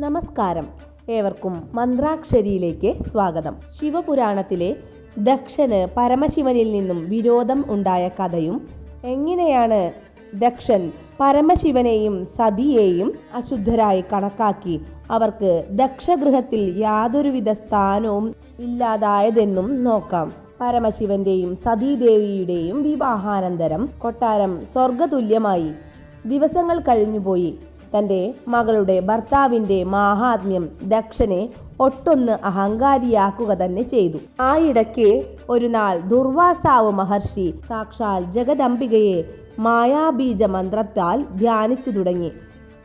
നമസ്കാരം. ഏവർക്കും മന്ത്രാക്ഷരിയിലേക്ക് സ്വാഗതം. ശിവപുരാണത്തിലെ ദക്ഷന് പരമശിവനിൽ നിന്നും വിരോധം ഉണ്ടായ കഥയും എങ്ങനെയാണ് ദക്ഷൻ പരമശിവനെയും സതിയെയും അശുദ്ധരായി കണക്കാക്കി അവർക്ക് ദക്ഷഗൃഹത്തിൽ യാതൊരുവിധ സ്ഥാനവും ഇല്ലാതായതെന്നും നോക്കാം. പരമശിവന്റെയും സതീദേവിയുടെയും വിവാഹാനന്തരം കൊട്ടാരം സ്വർഗതുല്യമായി ദിവസങ്ങൾ കഴിഞ്ഞുപോയി. തന്റെ മകളുടെ ഭർത്താവിന്റെ മാഹാത്മ്യം ദക്ഷനെ ഒട്ടൊന്ന് അഹങ്കാരിയാക്കുക തന്നെ ചെയ്തു. ആ ഇടയ്ക്ക് ഒരു നാൾ ദുർവാസാവ് മഹർഷി സാക്ഷാൽ ജഗദംബികയെ മായാബീജ മന്ത്രത്താൽ ധ്യാനിച്ചു തുടങ്ങി.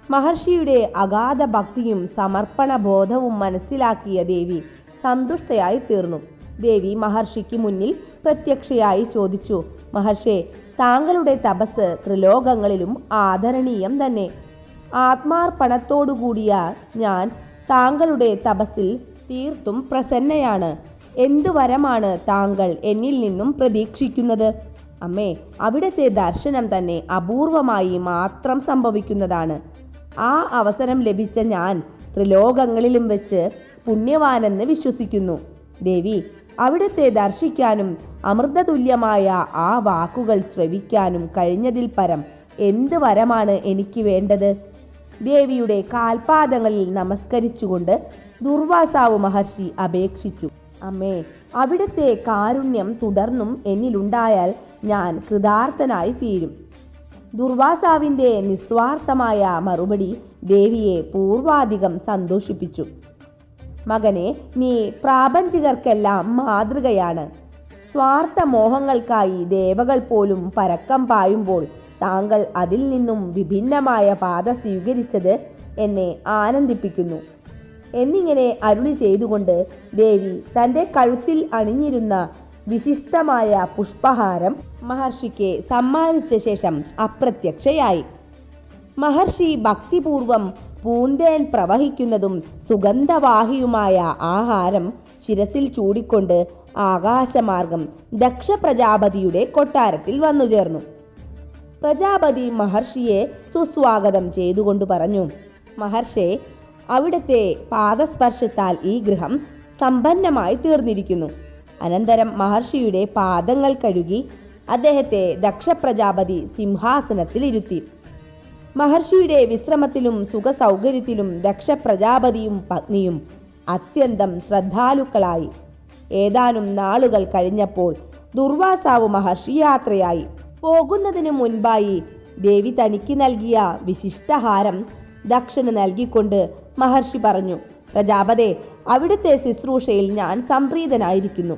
മഹർഷിയുടെ അഗാധ ഭക്തിയും സമർപ്പണ ബോധവും മനസ്സിലാക്കിയ ദേവി സന്തുഷ്ടയായി തീർന്നു. ദേവി മഹർഷിക്ക് മുന്നിൽ പ്രത്യക്ഷയായി ചോദിച്ചു മഹർഷേ താങ്കളുടെ തപസ് ത്രിലോകങ്ങളിലും ആദരണീയം തന്നെ. ആത്മാർപ്പണത്തോടുകൂടിയ ഞാൻ താങ്കളുടെ തപസ്സിൽ തീർത്തും പ്രസന്നയാണ്. എന്തു വരമാണ് താങ്കൾ എന്നിൽ നിന്നും പ്രതീക്ഷിക്കുന്നത്? അമ്മേ അവിടുത്തെ ദർശനം തന്നെ അപൂർവമായി മാത്രം സംഭവിക്കുന്നതാണ്. ആ അവസരം ലഭിച്ച ഞാൻ ത്രിലോകങ്ങളിലും വെച്ച് പുണ്യവാനെന്ന് വിശ്വസിക്കുന്നു. ദേവി അവിടുത്തെ ദർശിക്കാനും അമൃതതുല്യമായ ആ വാക്കുകൾ ശ്രവിക്കാനും കഴിഞ്ഞതിൽ പരം എന്ത് വരമാണ് എനിക്ക് വേണ്ടത്? ദേവിയുടെ കാൽപാദങ്ങളിൽ നമസ്കരിച്ചുകൊണ്ട് ദുർവാസാവ് മഹർഷി അപേക്ഷിച്ചു. അമ്മേ അവിടുത്തെ കാരുണ്യം തുടർന്നും എന്നിലുണ്ടായാൽ ഞാൻ കൃതാർത്ഥനായി തീരും. ദുർവാസാവിന്റെ നിസ്വാർത്ഥമായ മറുപടി ദേവിയെ പൂർവാധികം സന്തോഷിപ്പിച്ചു. മകനെ നീ പ്രാപഞ്ചികർക്കെല്ലാം മാതൃകയാണ്. സ്വാർത്ഥ മോഹങ്ങൾക്കായി ദേവകൾ പോലും പരക്കം പായുമ്പോൾ താങ്കൾ അതിൽ നിന്നും വിഭിന്നമായ പാത സ്വീകരിച്ചത് എന്നെ ആനന്ദിപ്പിക്കുന്നു. എന്നിങ്ങനെ അരുളി ചെയ്തുകൊണ്ട് ദേവി തന്റെ കഴുത്തിൽ അണിഞ്ഞിരുന്ന വിശിഷ്ടമായ പുഷ്പഹാരം മഹർഷിക്ക് സമ്മാനിച്ച ശേഷം അപ്രത്യക്ഷയായി. മഹർഷി ഭക്തിപൂർവം പൂന്തേൻ പ്രവഹിക്കുന്നതും സുഗന്ധവാഹിയുമായ ആഹാരം ശിരസിൽ ചൂടിക്കൊണ്ട് ആകാശമാർഗം ദക്ഷ പ്രജാപതിയുടെ കൊട്ടാരത്തിൽ വന്നു ചേർന്നു പ്രജാപതി മഹർഷിയെ സുസ്വാഗതം ചെയ്തുകൊണ്ട് പറഞ്ഞു. മഹർഷേ അവിടുത്തെ പാദസ്പർശത്താൽ ഈ ഗൃഹം സമ്പന്നമായി തീർന്നിരിക്കുന്നു. അനന്തരം മഹർഷിയുടെ പാദങ്ങൾ കഴുകി അദ്ദേഹത്തെ ദക്ഷ പ്രജാപതി സിംഹാസനത്തിൽ ഇരുത്തി. മഹർഷിയുടെ വിശ്രമത്തിലും സുഖസൗകര്യത്തിലും ദക്ഷ പ്രജാപതിയും പത്നിയും അത്യന്തം ശ്രദ്ധാലുക്കളായി. ഏതാനും നാളുകൾ കഴിഞ്ഞപ്പോൾ ദുർവാസാവ് മഹർഷി യാത്രയായി. പോകുന്നതിനു മുൻപായി ദേവി തനിക്ക് നൽകിയ വിശിഷ്ടഹാരം ദക്ഷന് നൽകിക്കൊണ്ട് മഹർഷി പറഞ്ഞു പ്രജാപതെ അവിടുത്തെ ശുശ്രൂഷയിൽ ഞാൻ സംപ്രീതനായിരിക്കുന്നു.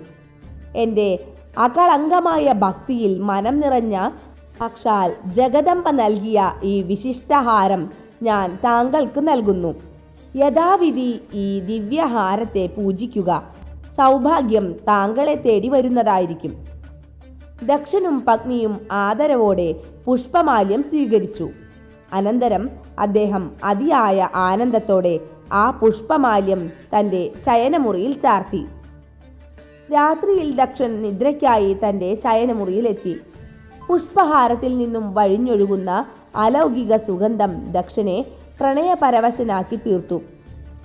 എന്റെ അകളങ്കമായ ഭക്തിയിൽ മനം നിറഞ്ഞ പക്ഷാൽ ജഗദമ്പ നൽകിയ ഈ വിശിഷ്ടഹാരം ഞാൻ താങ്കൾക്ക് നൽകുന്നു. യഥാവിധി ഈ ദിവ്യഹാരത്തെ പൂജിക്കുക. സൗഭാഗ്യം താങ്കളെ തേടി വരുന്നതായിരിക്കും ദക്ഷനും പത്നിയും ആദരവോടെ പുഷ്പമാല്യം സ്വീകരിച്ചു. അനന്തരം അദ്ദേഹം അതിയായ ആനന്ദത്തോടെ ആ പുഷ്പമാല്യം തന്റെ ശയനമുറിയിൽ ചാർത്തി. രാത്രിയിൽ ദക്ഷൻ നിദ്രയ്ക്കായി തന്റെ ശയനമുറിയിലെത്തി പുഷ്പഹാരത്തിൽ നിന്നും വഴിഞ്ഞൊഴുകുന്ന അലൗകിക സുഗന്ധം ദക്ഷനെ പ്രണയപരവശനാക്കി തീർത്തു.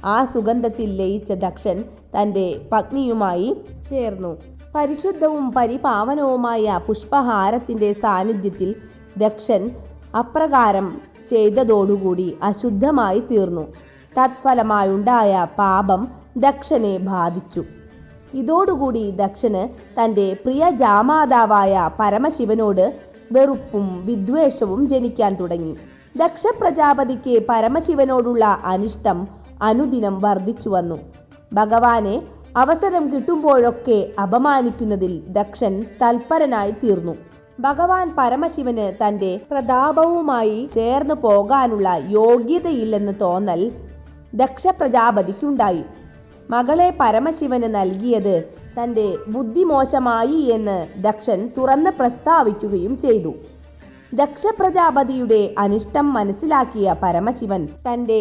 ആ സുഗന്ധത്തിൽ ലയിച്ച ദക്ഷൻ തന്റെ പത്നിയുമായി ചേർന്നു. പരിശുദ്ധവും പരിപാവനവുമായ പുഷ്പഹാരത്തിന്റെ സാന്നിധ്യത്തിൽ ദക്ഷൻ അപ്രകാരം ചെയ്തതോടുകൂടി അശുദ്ധമായി തീർന്നു. തത്ഫലമായുണ്ടായ പാപം ദക്ഷനെ ബാധിച്ചു. ഇതോടുകൂടി ദക്ഷന് തന്റെ പ്രിയ ജാമാതാവായ പരമശിവനോട് വെറുപ്പും വിദ്വേഷവും ജനിക്കാൻ തുടങ്ങി. ദക്ഷ പ്രജാപതിക്ക് പരമശിവനോടുള്ള അനിഷ്ടം അനുദിനം വർദ്ധിച്ചു വന്നു. ഭഗവാനെ അവസരം കിട്ടുമ്പോഴൊക്കെ അപമാനിക്കുന്നതിൽ ദക്ഷൻ തൽപരനായി തീർന്നു. ഭഗവാൻ പരമശിവന് തന്റെ പ്രതാപവുമായി ചേർന്നു പോകാനുള്ള യോഗ്യതയില്ലെന്ന് തോന്നൽ ദക്ഷ പ്രജാപതിക്കുണ്ടായി മകളെ പരമശിവന് നൽകിയത് തന്റെ ബുദ്ധിമോശമായി എന്ന് ദക്ഷൻ തുറന്ന് പ്രസ്താവിക്കുകയും ചെയ്തു. ദക്ഷ പ്രജാപതിയുടെ അനിഷ്ടം മനസ്സിലാക്കിയ പരമശിവൻ തന്റെ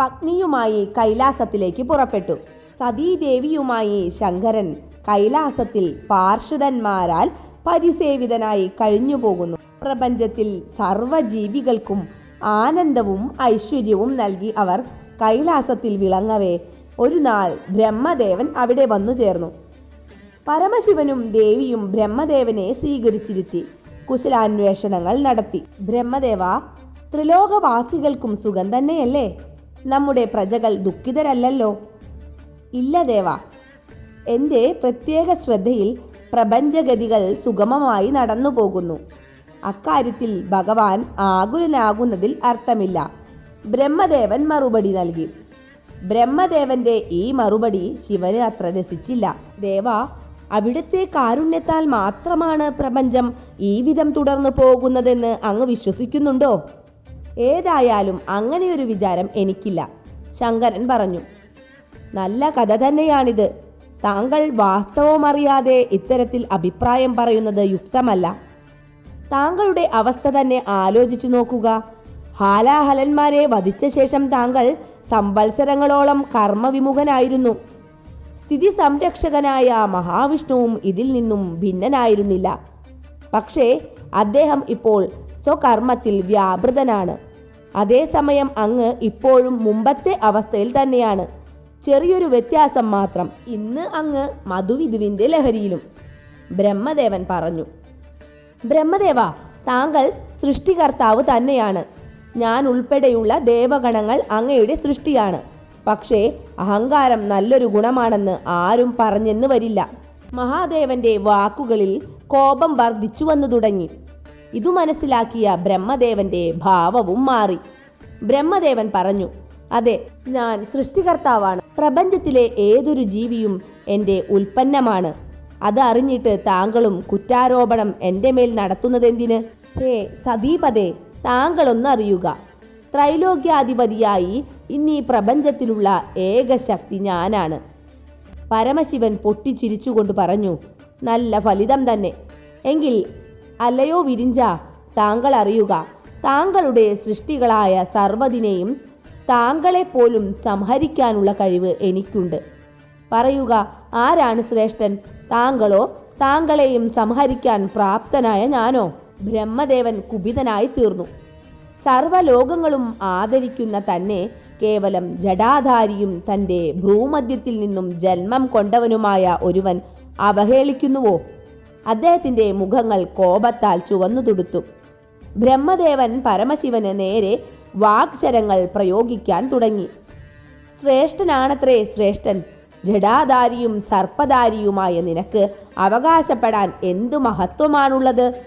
പത്നിയുമായി കൈലാസത്തിലേക്ക് പുറപ്പെട്ടു. സതീദേവിയുമായി ശങ്കരൻ കൈലാസത്തിൽ പാർശ്വതന്മാരാൽ പരിസേവിതനായി കഴിഞ്ഞുപോകുന്നു. പ്രപഞ്ചത്തിൽ സർവജീവികൾക്കും ആനന്ദവും ഐശ്വര്യവും നൽകി അവർ കൈലാസത്തിൽ വിളങ്ങവേ. ഒരു നാൾ ബ്രഹ്മദേവൻ അവിടെ വന്നു ചേർന്നു. പരമശിവനും ദേവിയും ബ്രഹ്മദേവനെ സ്വീകരിച്ചിരുത്തി കുശലാന്വേഷണങ്ങൾ നടത്തി. ബ്രഹ്മദേവ ത്രിലോകവാസികൾക്കും സുഖം തന്നെയല്ലേ? നമ്മുടെ പ്രജകൾ ദുഃഖിതരല്ലല്ലോ. ഇല്ല ദേവ. എന്റെ പ്രത്യേക ശ്രദ്ധയിൽ പ്രപഞ്ചഗതികൾ സുഗമമായി നടന്നു പോകുന്നു അക്കാര്യത്തിൽ ഭഗവാൻ ആകുലനാകുന്നതിൽ അർത്ഥമില്ല. ബ്രഹ്മദേവൻ മറുപടി നൽകി. ബ്രഹ്മദേവന്റെ ഈ മറുപടി ശിവന് അത്ര രസിച്ചില്ല. ദേവ അവിടുത്തെ കാരുണ്യത്താൽ മാത്രമാണ് പ്രപഞ്ചം ഈ വിധം തുടർന്നു പോകുന്നതെന്ന് അങ്ങ് വിശ്വസിക്കുന്നുണ്ടോ? ഏതായാലും അങ്ങനെയൊരു വിചാരം എനിക്കില്ല. ശങ്കരൻ പറഞ്ഞു നല്ല കഥ തന്നെയാണിത്. താങ്കൾ വാസ്തവമറിയാതെ ഇത്തരത്തിൽ അഭിപ്രായം പറയുന്നത് യുക്തമല്ല. താങ്കളുടെ അവസ്ഥ തന്നെ ആലോചിച്ചു നോക്കുക. ഹാലാഹലന്മാരെ വധിച്ച ശേഷം താങ്കൾ സംവത്സരങ്ങളോളം കർമ്മവിമുഖനായിരുന്നു. സ്ഥിതി സംരക്ഷകനായ മഹാവിഷ്ണുവും ഇതിൽ നിന്നും ഭിന്നനായിരുന്നില്ല. പക്ഷേ അദ്ദേഹം ഇപ്പോൾ സ്വകർമ്മത്തിൽ വ്യാപൃതനാണ്. അതേസമയം അങ്ങ് ഇപ്പോഴും മുമ്പത്തെ അവസ്ഥയിൽ തന്നെയാണ്. ചെറിയൊരു വ്യത്യാസം മാത്രം. ഇന്ന് അങ്ങ് മധുവിധുവിന്റെ ലഹരിയിലും. ബ്രഹ്മദേവൻ പറഞ്ഞു ബ്രഹ്മദേവ താങ്കൾ സൃഷ്ടികർത്താവ് തന്നെയാണ്. ഞാൻ ഉൾപ്പെടെയുള്ള ദേവഗണങ്ങൾ അങ്ങയുടെ സൃഷ്ടിയാണ്. പക്ഷേ അഹങ്കാരം നല്ലൊരു ഗുണമാണെന്ന് ആരും പറഞ്ഞെന്ന് വരില്ല. മഹാദേവന്റെ വാക്കുകളിൽ കോപം വർദ്ധിച്ചു വന്നു തുടങ്ങി. ഇതു മനസ്സിലാക്കിയ ബ്രഹ്മദേവന്റെ ഭാവവും മാറി. ബ്രഹ്മദേവൻ പറഞ്ഞു അതെ ഞാൻ സൃഷ്ടികർത്താവാണ്. പ്രപഞ്ചത്തിലെ ഏതൊരു ജീവിയും എന്റെ ഉൽപ്പന്നമാണ്. അത് അറിഞ്ഞിട്ട് താങ്കളും കുറ്റാരോപണം എന്റെ മേൽ നടത്തുന്നതെന്തിന്? ഹേ സതീപതേ താങ്കളൊന്നറിയുക ത്രൈലോക്യാധിപതിയായി ഇന്നീ പ്രപഞ്ചത്തിലുള്ള ഏക ശക്തി ഞാനാണ്. പരമശിവൻ പൊട്ടിച്ചിരിച്ചുകൊണ്ട് പറഞ്ഞു നല്ല ഫലിതം തന്നെ. എങ്കിൽ അല്ലയോ വിരിഞ്ച താങ്കൾ അറിയുക. താങ്കളുടെ സൃഷ്ടികളായ സർവതിനെയും താങ്കളെപ്പോലും സംഹരിക്കാനുള്ള കഴിവ് എനിക്കുണ്ട്. പറയുക ആരാണ് ശ്രേഷ്ഠൻ? താങ്കളോ താങ്കളെയും സംഹരിക്കാൻ പ്രാപ്തനായ ഞാനോ? ബ്രഹ്മദേവൻ കുപിതനായി തീർന്നു. സർവലോകങ്ങളും ആദരിക്കുന്ന തന്നെ കേവലം ജടാധാരിയും തന്റെ ഭ്രൂമധ്യത്തിൽ നിന്നും ജന്മം കൊണ്ടവനുമായ ഒരുവൻ അവഹേളിക്കുന്നുവോ? അദ്ദേഹത്തിന്റെ മുഖങ്ങൾ കോപത്താൽ ചുവന്നു തുടുത്തു ബ്രഹ്മദേവൻ പരമശിവന് നേരെ വാക്ശരങ്ങൾ പ്രയോഗിക്കാൻ തുടങ്ങി. ശ്രേഷ്ഠനാണത്രേ ശ്രേഷ്ഠൻ. ജഡാധാരിയും സർപ്പധാരിയുമായ നിനക്ക് അവകാശപ്പെടാൻ എന്തു മഹത്വമാണുള്ളത്?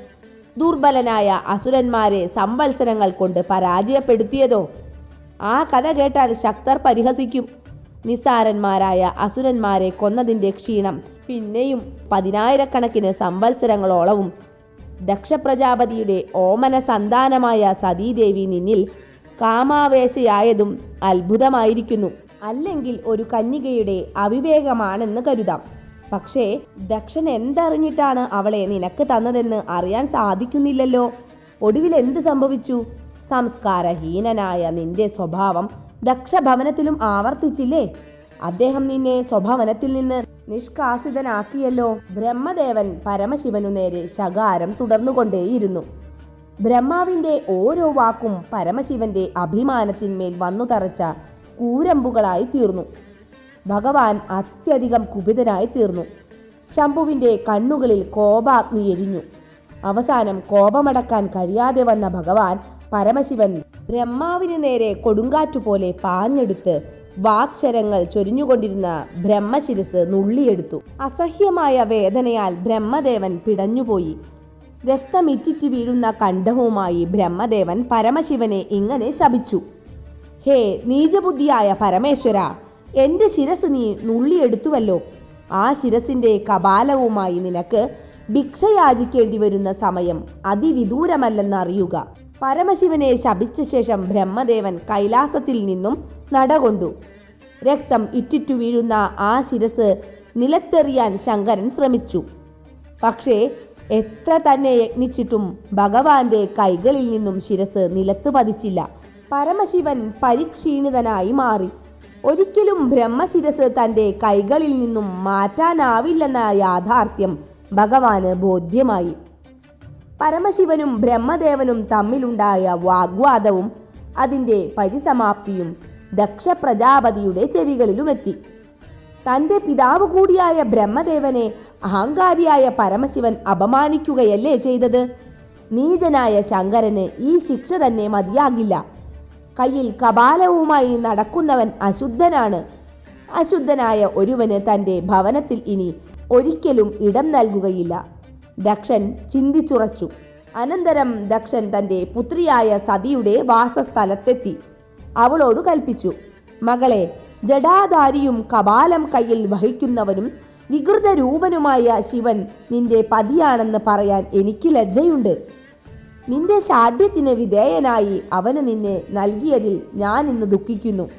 ദുർബലനായ അസുരന്മാരെ സംവത്സരങ്ങൾ കൊണ്ട് പരാജയപ്പെടുത്തിയതോ? ആ കഥ കേട്ടാൽ ശക്തർ പരിഹസിക്കും. നിസ്സാരന്മാരായ അസുരന്മാരെ കൊന്നതിന്റെ ക്ഷീണം പിന്നെയും പതിനായിരക്കണക്കിന് സംവത്സരങ്ങളോളവും. ദക്ഷപ്രജാപതിയുടെ ഓമന സന്താനമായ സതീദേവി നിന്നിൽ കാമാവേശയായതും അത്ഭുതമായിരിക്കുന്നു. അല്ലെങ്കിൽ ഒരു കന്യകയുടെ അവിവേകമാണെന്ന് കരുതാം. പക്ഷേ ദക്ഷൻ എന്തറിഞ്ഞിട്ടാണ് അവളെ നിനക്ക് തന്നതെന്ന് അറിയാൻ സാധിക്കുന്നില്ലല്ലോ? ഒടുവിൽ എന്ത് സംഭവിച്ചു? സംസ്കാരഹീനനായ നിന്റെ സ്വഭാവം ദക്ഷഭവനത്തിലും ആവർത്തിച്ചില്ലേ? അദ്ദേഹം നിന്നെ സ്വഭവനത്തിൽ നിന്ന് നിഷ്കാസിതനാക്കിയല്ലോ. ബ്രഹ്മദേവൻ പരമശിവനു നേരെ ശകാരം തുടർന്നുകൊണ്ടേയിരുന്നു. ബ്രഹ്മാവിന്റെ ഓരോ വാക്കും പരമശിവന്റെ അഭിമാനത്തിന്മേൽ വന്നു തറച്ച കൂരമ്പുകളായി തീർന്നു. ഭഗവാൻ അത്യധികം കുപിതനായി തീർന്നു. ശംഭുവിന്റെ കണ്ണുകളിൽ കോപാഗ്നി എരിഞ്ഞു. അവസാനം കോപമടക്കാൻ കഴിയാതെ വന്ന ഭഗവാൻ പരമശിവൻ ബ്രഹ്മാവിന് നേരെ കൊടുങ്കാറ്റുപോലെ പാഞ്ഞെടുത്ത് വാക്ശരങ്ങൾ ചൊരിഞ്ഞുകൊണ്ടിരുന്ന ബ്രഹ്മശിരസ് നുള്ളിയെടുത്തു. അസഹ്യമായ വേദനയാൽ ബ്രഹ്മദേവൻ പിടഞ്ഞുപോയി. രക്തമിറ്റിറ്റ് വീഴുന്ന കണ്ഠവുമായി ബ്രഹ്മദേവൻ പരമശിവനെ ഇങ്ങനെ ശപിച്ചു. ഹേ നീചബുദ്ധിയായ പരമേശ്വര എന്റെ ശിരസ് നീ നുള്ളിയെടുത്തുവല്ലോ. ആ ശിരസിന്റെ കപാലവുമായി നിനക്ക് ഭിക്ഷയാചിക്കേണ്ടി വരുന്ന സമയം അതിവിദൂരമല്ലെന്ന് അറിയുക പരമശിവനെ ശപിച്ച ശേഷം ബ്രഹ്മദേവൻ കൈലാസത്തിൽ നിന്നും നടകൊണ്ടു. രക്തം ഇറ്റിറ്റു വീഴുന്ന ആ ശിരസ് നിലത്തെറിയാൻ ശങ്കരൻ ശ്രമിച്ചു. പക്ഷേ എത്ര തന്നെ യത്നിച്ചിട്ടും ഭഗവാന്റെ കൈകളിൽ നിന്നും ശിരസ് നിലത്ത് പതിച്ചില്ല. പരമശിവൻ പരിക്ഷീണിതനായി മാറി. ഒരിക്കലും ബ്രഹ്മശിരസ് തന്റെ കൈകളിൽ നിന്നും മാറ്റാനാവില്ലെന്ന യാഥാർത്ഥ്യം ഭഗവാന് ബോധ്യമായി. പരമശിവനും ബ്രഹ്മദേവനും തമ്മിലുണ്ടായ വാഗ്വാദവും അതിന്റെ പരിസമാപ്തിയും ദക്ഷ പ്രജാപതിയുടെ ചെവികളിലുമെത്തി. തന്റെ പിതാവ് കൂടിയായ ബ്രഹ്മദേവനെ അഹങ്കാരിയായ പരമശിവൻ അപമാനിക്കുകയല്ലേ ചെയ്തത്? നീചനായ ശങ്കരന് ഈ ശിക്ഷ തന്നെ മതിയാകില്ല. കയ്യിൽ കപാലവുമായി നടക്കുന്നവൻ അശുദ്ധനാണ്. അശുദ്ധനായ ഒരുവന് തന്റെ ഭവനത്തിൽ ഇനി ഒരിക്കലും ഇടം നൽകുകയില്ല. ദക്ഷൻ ചിന്തിച്ചുറച്ചു. അനന്തരം ദക്ഷൻ തന്റെ പുത്രിയായ സതിയുടെ വാസസ്ഥലത്തെത്തി. അവളോട് കൽപ്പിച്ചു മകളെ ജടാധാരിയും കപാലം കയ്യിൽ വഹിക്കുന്നവനും വികൃത രൂപനുമായ ശിവൻ നിന്റെ പതിയാണെന്ന് പറയാൻ എനിക്ക് ലജ്ജയുണ്ട്. നിന്റെ ശാഠ്യത്തിന് വിധേയനായി അവന് നിന്നെ നൽകിയതിൽ ഞാൻ ഇന്ന് ദുഃഖിക്കുന്നു.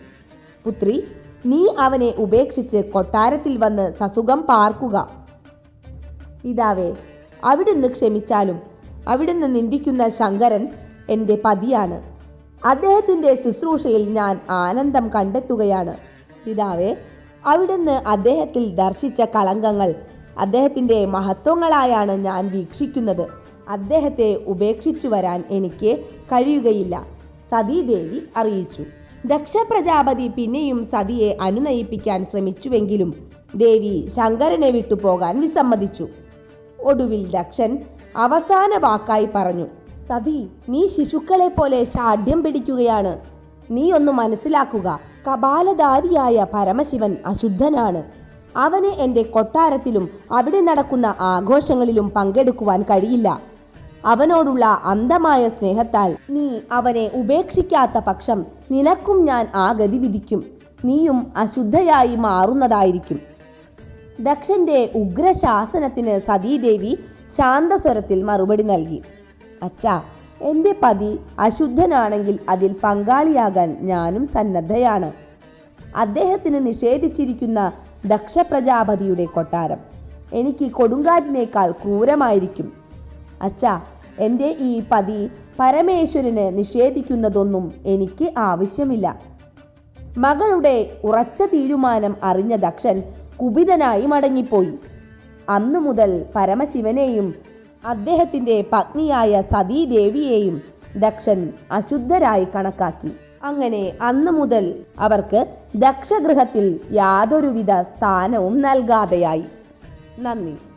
പുത്രി നീ അവനെ ഉപേക്ഷിച്ച് കൊട്ടാരത്തിൽ വന്ന് സസുഖം പാർക്കുക. പിതാവേ അവിടുന്ന് ക്ഷമിച്ചാലും അവിടുന്ന് നിന്ദിക്കുന്ന ശങ്കരൻ എന്റെ പതിയാണ്. അദ്ദേഹത്തിന്റെ ശുശ്രൂഷയിൽ ഞാൻ ആനന്ദം കണ്ടെത്തുകയാണ്. പിതാവേ അവിടുന്ന് അദ്ദേഹത്തിൽ ദർശിച്ച കളങ്കങ്ങൾ അദ്ദേഹത്തിന്റെ മഹത്വങ്ങളായാണ് ഞാൻ വീക്ഷിക്കുന്നത്. അദ്ദേഹത്തെ ഉപേക്ഷിച്ചു വരാൻ എനിക്ക് കഴിയുകയില്ല സതീദേവി അറിയിച്ചു. ദക്ഷ പ്രജാപതി പിന്നെയും സതിയെ അനുനയിപ്പിക്കാൻ ശ്രമിച്ചുവെങ്കിലും ദേവി ശങ്കരനെ വിട്ടുപോകാൻ വിസമ്മതിച്ചു. ഒടുവിൽ ദക്ഷൻ അവസാന വാക്കായി പറഞ്ഞു സതി നീ ശിശുക്കളെ പോലെ ഷാഢ്യം പിടിക്കുകയാണ്. നീ ഒന്ന് മനസ്സിലാക്കുക കപാലധാരിയായ പരമശിവൻ അശുദ്ധനാണ്. അവന് എന്റെ കൊട്ടാരത്തിലും അവിടെ നടക്കുന്ന ആഘോഷങ്ങളിലും പങ്കെടുക്കുവാൻ കഴിയില്ല. അവനോടുള്ള അന്ധമായ സ്നേഹത്താൽ നീ അവനെ ഉപേക്ഷിക്കാത്ത പക്ഷം നിനക്കും ഞാൻ ആ ഗതി വിധിക്കും. നീയും അശുദ്ധയായി മാറുന്നതായിരിക്കും. ദക്ഷന്റെ ഉഗ്രശാസനത്തിന് സതീദേവി ശാന്തസ്വരത്തിൽ മറുപടി നൽകി. അച്ഛാ എന്റെ പതി അശുദ്ധനാണെങ്കിൽ അതിൽ പങ്കാളിയാകാൻ ഞാനും സന്നദ്ധയാണ്. അദ്ദേഹത്തിന് നിഷേധിച്ചിരിക്കുന്ന ദക്ഷ പ്രജാപതിയുടെ കൊട്ടാരം എനിക്ക് കൊടുങ്കാറ്റിനേക്കാൾ ക്രൂരമായിരിക്കും. അച്ഛാ എന്റെ ഈ പതി പരമേശ്വരന് നിഷേധിക്കുന്നതൊന്നും എനിക്ക് ആവശ്യമില്ല. മകളുടെ ഉറച്ച തീരുമാനം അറിഞ്ഞ ദക്ഷൻ കുപിതനായി മടങ്ങിപ്പോയി. അന്നു മുതൽ പരമശിവനെയും അദ്ദേഹത്തിന്റെ പത്നിയായ സതീദേവിയെയും ദക്ഷൻ അശുദ്ധരായി കണക്കാക്കി. അങ്ങനെ അന്നു മുതൽ അവർക്ക് ദക്ഷഗൃഹത്തിൽ യാതൊരുവിധ സ്ഥാനവും നൽകാതെയായി. നന്ദി.